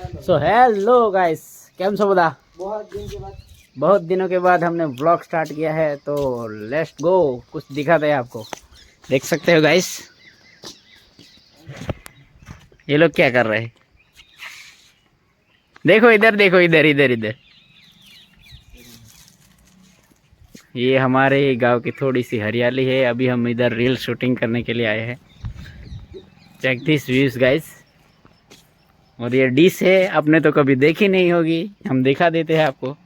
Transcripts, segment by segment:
सो hello guys कैम सो बोला बहुत दिन के बाद। बहुत दिनों के बाद हमने ब्लॉग स्टार्ट किया है तो लेट्स गो कुछ दिखा दे आपको। देख सकते हो गाइस ये लोग क्या कर रहे हैं? देखो इधर देखो इधर इधर इधर। ये हमारे गाँव की थोड़ी सी हरियाली है। अभी हम इधर रील शूटिंग करने के लिए आए हैं। चेक दिस व्यूज़ गाइस और ये डिश है, आपने तो कभी देखी नहीं होगी। हम दिखा देते हैं आपको।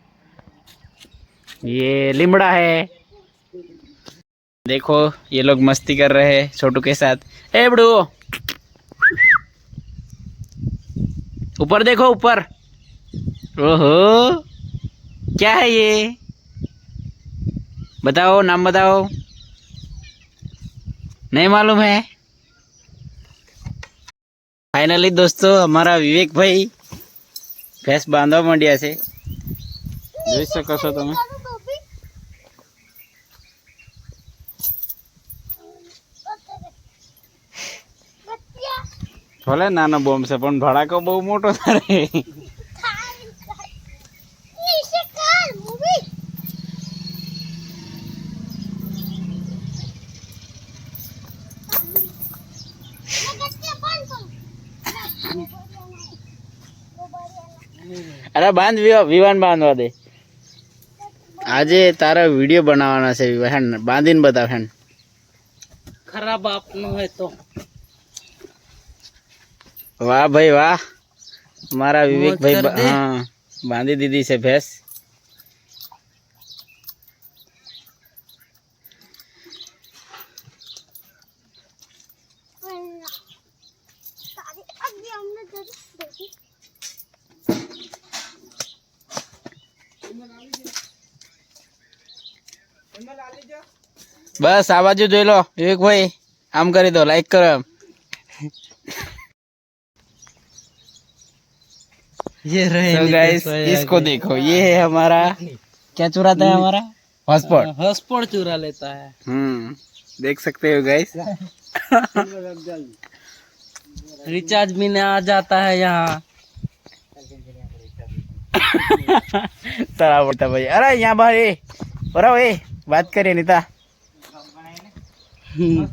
ये लिमड़ा है। देखो, ये लोग मस्ती कर रहे हैं छोटू के साथ। ए, बड़ू! ऊपर देखो, ऊपर। ओहो! क्या है ये? बताओ, नाम बताओ। नहीं मालूम है। ફાઇનલી દોસ્તો, અમારા વિવેકભાઈ ભેંસ બાંધવા માંડ્યા છે. જોઈ શકો છો તમે. ભલે નાનો બોમ્બ છે, પણ ભડાકો બહુ મોટો થાય અરે બાંધ વિવાન બાંધવા દે. આજે તારા વીડિયો બનાવવાના છે હેન બાંધીને બતાવ હેન. ખરા બાપનો હોય તો. વાહ ભાઈ વાહ. મારા વિવેક ભાઈ હા બાંધી દીધી છે ભેંસ. બસ આ બાજુ જોઈ લો વિવેકભાઈ આમ કરી દો લાઈક કરો એમ ये रहे तो गाइस इसको देखो ये है हमारा क्या चुराता है हमारा हॉटस्पॉट हॉटस्पॉट चुरा लेता है हम्म देख सकते हो गाइस रिचार्ज भी नहीं आ जाता है यहाँ तारा बोलता भाई अरे यहाँ भाई अरे ए बात करिए नीता